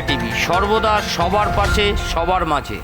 India TV, সর্বদা সবার পাশে, সবার মাঝে।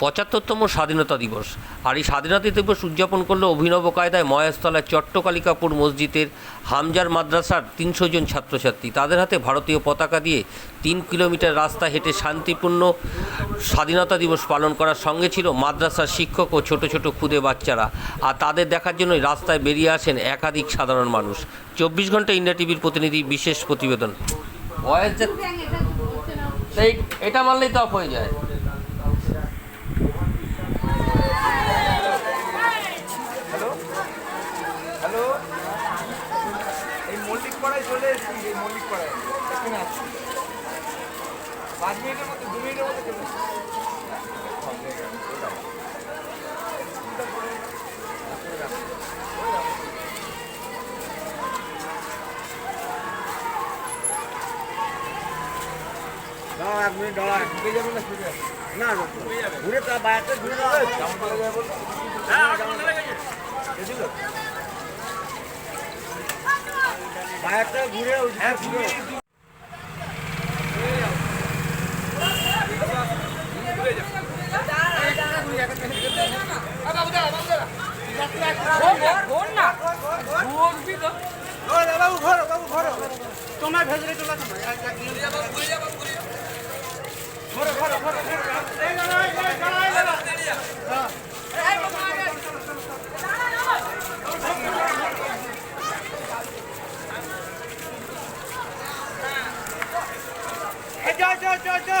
পঁচাত্তরতম স্বাধীনতা দিবস। আর এই স্বাধীনতা দিবস উদযাপন করল অভিনব কায়দায় মহেশতলার চট্টকালিকাপুর মসজিদের হামজার মাদ্রাসার তিনশো জন ছাত্রছাত্রী। তাদের হাতে ভারতীয় পতাকা দিয়ে তিন কিলোমিটার রাস্তা হেঁটে শান্তিপূর্ণ স্বাধীনতা দিবস পালন করার সঙ্গে ছিল মাদ্রাসার শিক্ষক ও ছোট ছোট খুদে বাচ্চারা। আর তাদের দেখার জন্যই রাস্তায় বেরিয়ে আসেন একাধিক সাধারণ মানুষ। চব্বিশ ঘণ্টা ইন্ডিয়া টিভির প্রতিনিধি, বিশেষ প্রতিবেদন। ভয়েস সেই এটা মানলেই তো অফ হয়ে যায়। হ্যালো? এই মল্লিক পাড়ায় চলে এসেছি এই মল্লিক পাড়ায়। এখানে আছি। পাঁচ মিনিটের মধ্যে দু মিনিটের মধ্যে চলে এসেছি। এক মিনিট না না না ঘুরে তা বাইরে ঘুরে হ্যাঁ ঘুরে ঘর তোমার ভেতরে চলে আসো ঘর ঘর ঘর যা।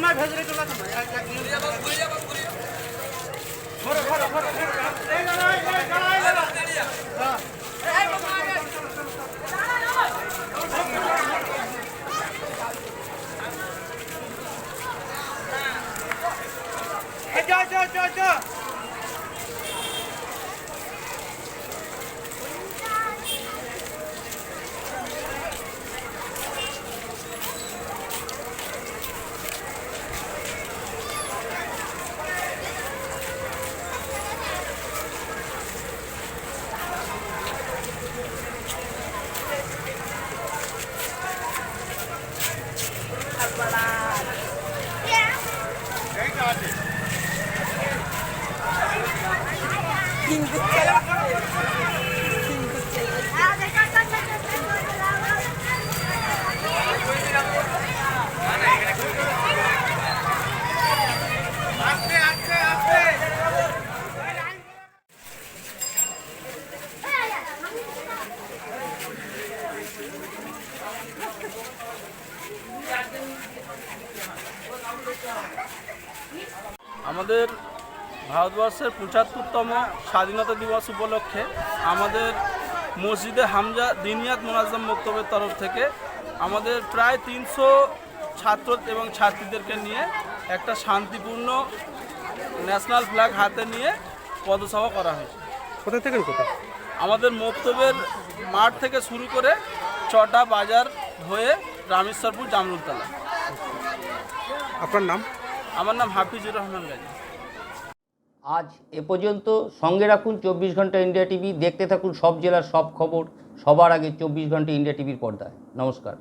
তোমার ভেতরে চলে আসো ঘর ঘর ঘর যা যা যা যা আস্তে আস্তে আমাদের ভারতবর্ষের পঁচাত্তরতম স্বাধীনতা দিবস উপলক্ষে আমাদের মসজিদে হামজা দিনিয়াত মোনাজম বক্তব্যের তরফ থেকে আমাদের প্রায় তিনশো ছাত্র এবং ছাত্রীদেরকে নিয়ে একটা শান্তিপূর্ণ ন্যাশনাল ফ্ল্যাগ হাতে নিয়ে পদসভা করা হয়েছে। কোথা থেকে কোথা আমাদের মক্তবের মাঠ থেকে শুরু করে চটা বাজার হয়ে রামেশ্বরপুর জামরুলতলা। আপনার নাম? আমার নাম হাফিজুর রহমান গাজী। আজ এ পর্যন্ত সঙ্গে রাখুন চব্বিশ ঘণ্টা ইন্ডিয়া টিভি, দেখতে থাকুন সব জেলার সব খবর, সবার আগে চব্বিশ ঘণ্টা ইন্ডিয়া টিভির পর্দায়। নমস্কার।